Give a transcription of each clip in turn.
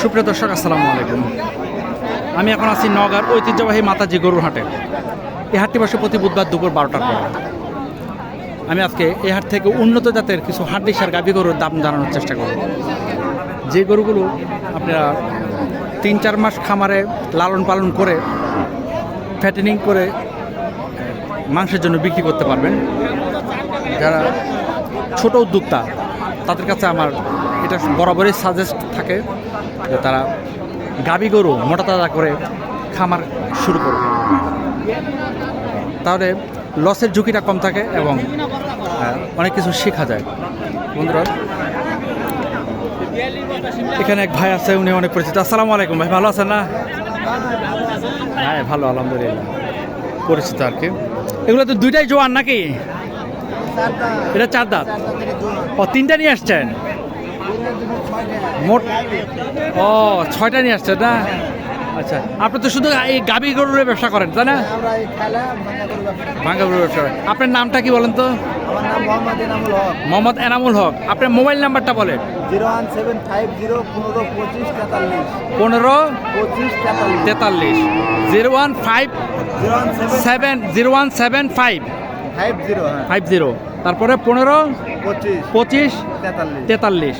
সুপ্রিয় দর্শক, আসসালামু আলাইকুম। আমি এখন আছি নগার ঐতিহ্যবাহী মাতাজি গরুর হাটে। এই হাটটি বসে প্রতি বুধবার দুপুর বারোটার পর। আমি আজকে এই হাট থেকে উন্নত জাতের কিছু হাড্ডিসার গাভী গরুর দাম জানানোর চেষ্টা করব। যে গরুগুলো আপনারা তিন চার মাস খামারে লালন পালন করে ফ্যাটেনিং করে, মাংসের জন্য বিক্রি করতে পারবেন, যারা ছোট উদ্যোক্তা, তাদের কাছে আমার এটা বরাবরই সাজেস্ট থাকে যে তারা গাবি গরু মোটা তাজা করে খামার শুরু করবে তাহলে লসের ঝুঁকিটা কম থাকে এবং অনেক কিছু শেখা যায়। বন্ধুরা, এখানে এক ভাই আছে, উনি অনেক পরিচিত। আসসালামু আলাইকুম ভাই, ভালো আছেন না? হ্যাঁ ভালো, আলহামদুলিল্লাহ। পরিচিত আর কি। এগুলো তো দুইটাই জোয়ান নাকি? এটা চার দাঁত। ও তিনটা নিয়ে আসছেন? মোট ও ছয়টা নিয়ে আসছেন না? আচ্ছা আপনি তো শুধু এই গাবি গরুর ব্যবসা করেন তাই না। ভাঙ্গা গরুর ব্যবসা করেন। আপনার নামটা কি বলেন তো? মোহাম্মদ এনামুল হক। আপনার মোবাইল নাম্বারটা বলেন। Zero one seven five zero পনেরো পঁচিশ তেতাল্লিশ। পনেরো পঁচিশ তেতাল্লিশ। Zero one five zero one seven seven zero one seven five. Five zero হ্যাঁ। Five zero. তারপরে পনেরো পঁচিশ তেতাল্লিশ।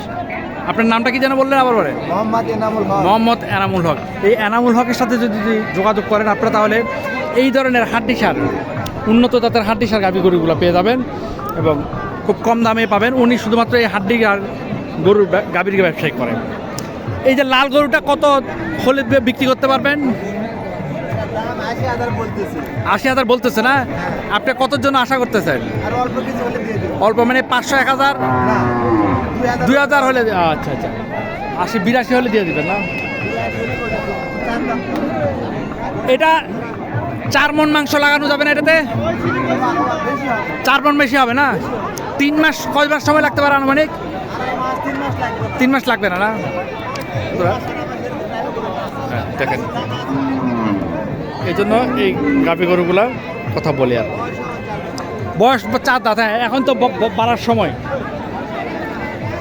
আপনার নামটা কি যেন বললেন আবার বলে মোহাম্মদ এনামুল হক। মোহাম্মদ এনামুল হক। এই এনামুল হকের সাথে যদি যোগাযোগ করেন আপনারা তাহলে এই ধরনের হাড্ডি সার উন্নত জাতের হাড্ডি সার গাভি গরুগুলো পেয়ে যাবেন এবং খুব কম দামে পাবেন। উনি শুধুমাত্র এই হাড্ডি আর গরুর গাভীর ব্যবসায়ী করেন। এই যে লাল গরুটা কত হলে বিক্রি করতে পারবেন? আশি হাজার বলতেছি। না? আপনি কতর জন্য আশা করতেছেন? অল্প মানে পাঁচশো এক হাজার? দুই হাজার। হলে আচ্ছা আচ্ছা। আশি বিরাশি হলে দিয়ে দেবেন না? এটা চার মন মাংস লাগানো যাবে না এটাতে? চার মন বেশি হবে না? তিন মাস কয় মাস সময় লাগতে পারে আনুমানিক? তিন মাস লাগবে তিন মাস লাগবে না না? হ্যাঁ, দেখেন। এই জন্য এই গাভি গরুগুলা কথা বলি আর বয়স বা চার দাঁত হ্যাঁ এখন তো বাড়ার সময়।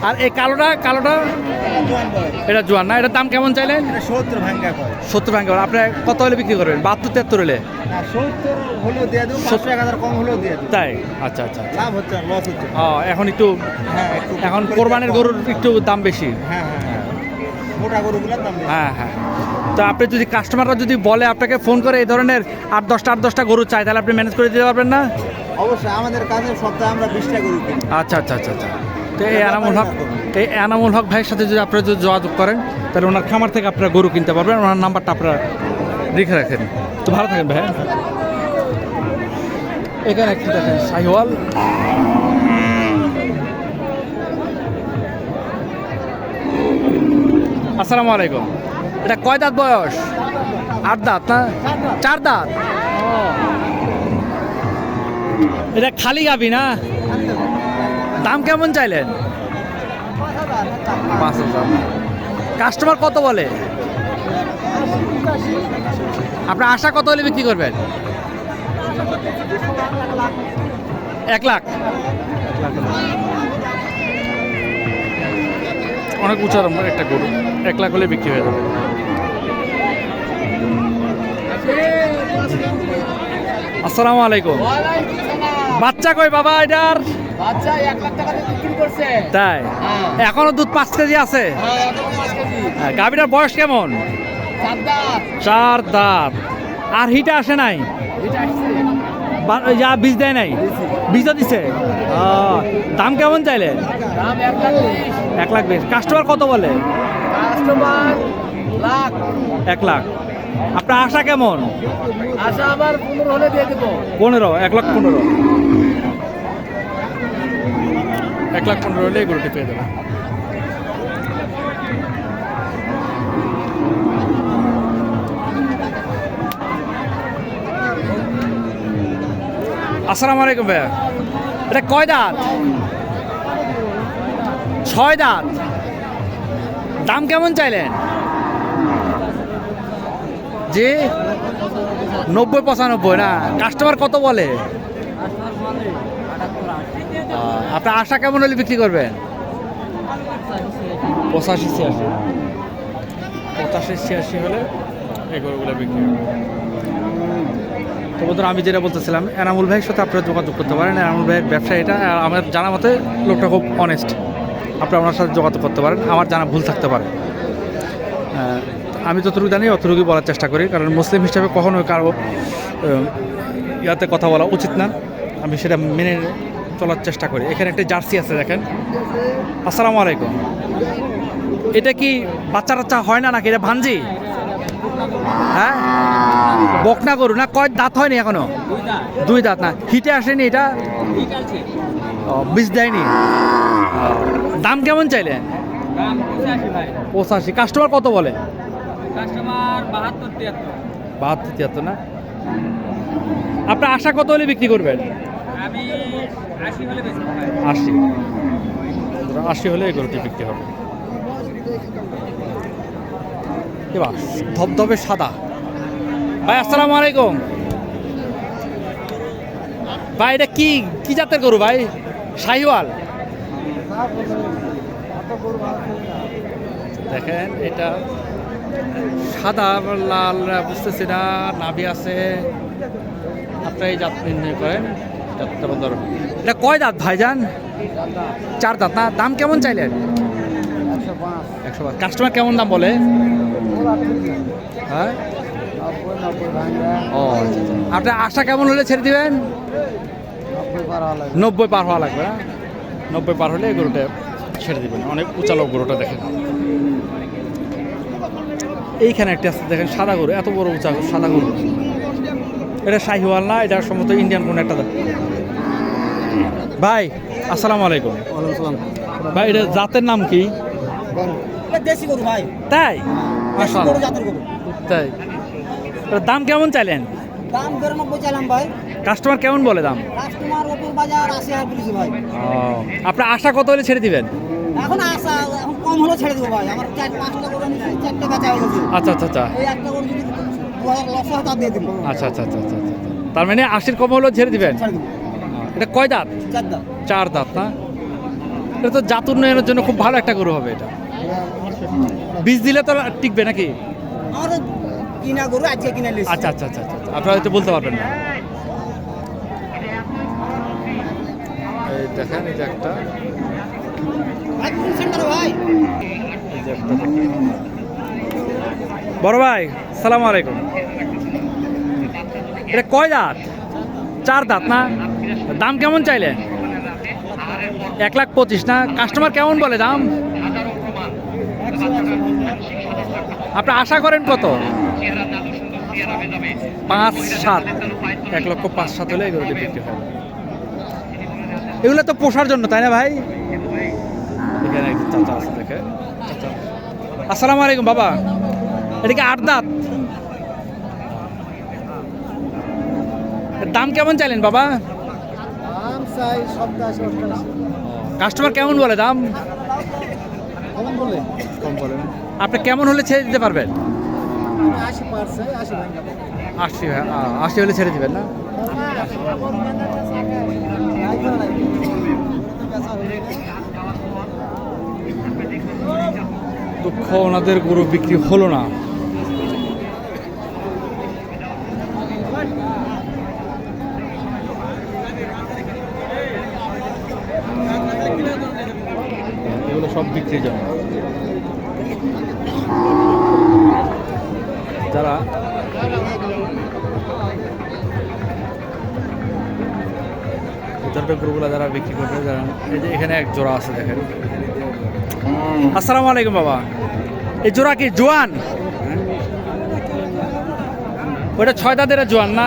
আর এই কালোটা কালোটা? এটা জোয়ান না এটার দাম কেমন চাইলেন? সত্তর ভাঙ্গা সত্তর ভাঙ্গা আপনি কত হলে বিক্রি করবেন? বাহাত্তর তেহাত্তর হলে? না সত্তর হলেও দিয়ে দেবো এক হাজার কম হলেও দিয়ে তাই? আচ্ছা আচ্ছা। ও এখন একটু হ্যাঁ এখন করে কোরবানির গরুর একটু দাম বেশি। হ্যাঁ হ্যাঁ হ্যাঁ। তো আপনি যদি কাস্টমাররা যদি বলে আপনাকে ফোন করে এই ধরনের আট দশটা আট দশটা গরু চাই তাহলে আপনি ম্যানেজ করে দিতে পারবেন না? অবশ্যই আমাদের কাছে সপ্তাহে আমরা বিশটা গরু আচ্ছা আচ্ছা আচ্ছা আচ্ছা। তো এই এনামুল হক এই এনামুল হক ভাইয়ের সাথে যদি আপনারা যদি যোগাযোগ করেন তাহলে ওনার খামার থেকে আপনারা গরু কিনতে পারবেন ওনার নাম্বারটা আপনারা লিখে রাখেন। তো ভালো থাকেন ভাই এখানে একটু দেখেন শাহিওয়াল আসসালামু আলাইকুম। এটা কয় দাঁত বয়স? আট দাঁত না? চার দাঁত? এটা খালি গাবি না? দাম কেমন চাইলেন? পাঁচ হাজার। কাস্টমার কত বলে? আপনার আশা কত হলে বিক্রি করবেন? এক লাখ। অনেক উঁচা রকমের একটা গরু। এক লাখ হলে বিক্রি হয়ে যাবে। আসসালামু আলাইকুম। বাচ্চা কই বাবা এটার? বাচ্চা এক লাখ টাকা দিয়ে বিক্রি করছে। তাই? হ্যাঁ। এখনও দুধ পাঁচ কেজি আছে? হ্যাঁ হ্যাঁ, গাভীটার বয়স কেমন? চার দাঁত। আর হিটা আসে নাই? যা বীজ দেয় নাই? বীজও দিছে? দাম কেমন চাইলে? এক লাখ বিশ। কাস্টমার কত বলে? এক লাখ। আপনার আশা কেমন? আশা আবার পনেরো হলে দিয়ে দেবো। পনেরো এক লাখ পনেরো। এক লাখ পনেরো হলে এই গরুটি পেয়ে দেবেন আসসালামু আলাইকুম ভাইয়া। এটা কয় দাঁত? ছয় দাঁত। দাম কেমন চাইলেন? জি? নব্বই পঁচানব্বই না? কাস্টমার কত বলে? আপনার আশা কেমন হলে বিক্রি করবেন? পঁচাশি ছিয়াশি। পঁচাশি ছিয়াশি হলে এই গরুগুলো বিক্রি তো বন্ধুরা আমি যেটা বলতেছিলাম এনামুল ভাইয়ের সাথে আপনারা যোগাযোগ করতে পারেন। এনামুল ভাইয়ের ব্যবসা এটা আর আমার জানা মতে লোকটা খুব অনেস্ট আপনারা ওনার সাথে যোগাযোগ করতে পারেন। আমার জানা ভুল থাকতে পারে। আমি যতটুকু জানি অতটুকু বলার চেষ্টা করি। কারণ মুসলিম হিসাবে কখনো কারও ইয়াতে কথা বলা উচিত না। আমি সেটা মেনে চলার চেষ্টা করি। এখানে একটা জার্সি আছে, দেখেন। আসসালামু আলাইকুম। এটা কি বাচ্চা টাচ্চা হয় না নাকি? এটা ভাঞ্জি হ্যাঁ? বকনা গরু না? কয় দাঁত হয়নি এখনও? দুই দাঁত না। হিটে আসেনি এটা? বীজ দেয়নি? দাম কেমন চাইলে পঁচাশি। কাস্টমার কত বলে? কাস্টমার বাহাত্তর তিয়াত্তর। বাহাত্তর তিয়াত্তর না? আপনার আশা কত হলে বিক্রি করবেন? আমি আশি হলে আশি। আশি হলে বিক্রি হবে। এবার ধবধবে সাদা। ভাই আসসালামু আলাইকুম। ভাই এটা কি কি জাতের গরু ভাই? শাহিওয়াল। দেখেন এটা সাদা লাল বুঝতেছি না নাভি আছে। আপনারা এই জাত নির্ণয় করেন জাতটা বন্ধ এটা কয় দাঁত ভাইজান? চার দাঁত না? দাম কেমন চাইলেন? একশো পাঁচ। কাস্টমার কেমন দাম বলে? হ্যাঁ? ও আচ্ছা, আচ্ছা। আপনার আশা কেমন হলে ছেড়ে দিবেন? নব্বই পার হওয়া লাগবে না নব্বই পার হলে এই গরুটা ছেড়ে দিবেন। অনেক উচালো গরুটা দেখেন। এইখানে একটা আছে দেখেন সাদা গরু এত বড় উঁচা সাদা গরু। এটা শাহিওয়াল না এটা সম্ভবত ইন্ডিয়ান কোন একটা ভাই আসসালামু আলাইকুম। ভাই এটা জাতের নাম কি? ভাই। তাই? তাই। দাম কেমন চাইলেন? দাম চাইলাম ভাই। কাস্টমার কেমন বলে দাম? কাস্টমার বাজার ভাই। আপনার আশা কত হলে ছেড়ে দিবেন? এখন আসা এখন কম ছেড়ে দেবো ভাই। আমার চার পাঁচটা চারটে বেচা হয়ে গেছে। আচ্ছা আচ্ছা আচ্ছা। এই একটা গরু যদি দু হাজার লস হয় তা দিয়ে দেবো। আচ্ছা আচ্ছা আচ্ছা আচ্ছা আচ্ছা। তার মানে আশির কম হলেও ছেড়ে দিবেন? এটা কয় দাঁত? চার দাম চার দাঁত না? এটা তো জাত উন্নয়নের জন্য খুব ভালো একটা গরু হবে এটা। বীজ দিলে তো টিকবে নাকি? আমার কিনা গরু আজকে কিনে নিয়েছি। আচ্ছা আচ্ছা আচ্ছা আচ্ছা। আপনারা হয়তো বলতে পারবেন না। এই দেখেন এই যে একটা সেন্টার ভাই এই যে একটা বড় ভাই, সালাম আলাইকুম। এটা কয় দাঁত? চার দাঁত না? দাম কেমন চাইলে? এক লাখ পঁচিশ না? কাস্টমার কেমন বলে দাম? আপনি আশা করেন কত? পাঁচ সাত। এক লক্ষ পাঁচ সাত হলে এগুলো বিক্রি এগুলো তো পোষার জন্য, তাই না ভাই? এখানে একজন চাচা আছে দেখে। চাচা। আসসালামু আলাইকুম বাবা। এটা কি আট দাঁত? দাম কেমন চাইলেন বাবা? কাস্টমার কেমন বলে দাম? কম আপনি কেমন হলে ছেড়ে দিতে পারবেন? আশি আশি হলে ছেড়ে দিবেন না? দুঃখ ওনাদের গরু বিক্রি হলো না। এগুলো সব বিক্রি জন্য। যারা ধরনের গরুগুলো যারা বিক্রি করবে, যারা এখানে এক জোড়া আছে, দেখেন। আসসালামু আলাইকুম বাবা। এই জোড়া কি জোয়ান? ওটা ছয় দাঁতের জোয়ান না?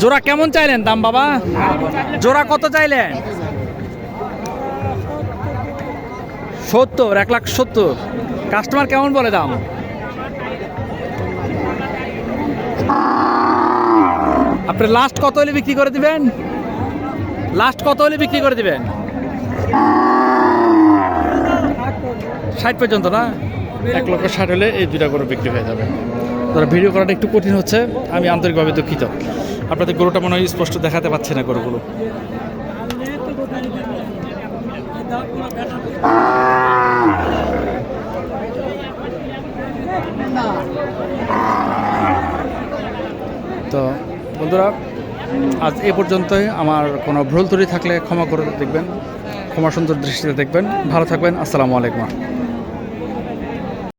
জোড়া কেমন চাইলেন দাম বাবা? জোড়া কত চাইলেন? সত্তর, এক লাখ সত্তর। কাস্টমার কেমন বলে দাম? আপনি লাস্ট কত হলে বিক্রি করে দিবেন? লাস্ট কত হলে বিক্রি করে দিবেন? ষাট পর্যন্ত না? এক লক্ষ ষাট হলে এই দুটা গরু বিক্রি হয়ে যাবে। ধরো ভিডিও করাটা একটু কঠিন হচ্ছে, আমি আন্তরিকভাবে দুঃখিত। আপনাদের গরুটা মনে হয় স্পষ্ট দেখাতে পাচ্ছি না গরুগুলো। তো, বন্ধুরা, আজ এ পর্যন্তই। আমার কোনো ভুল তৈরি থাকলে ক্ষমা করে দেখবেন, ক্ষমা সুন্দর দৃষ্টিতে দেখবেন। ভালো থাকবেন, আসসালামু আলাইকুম।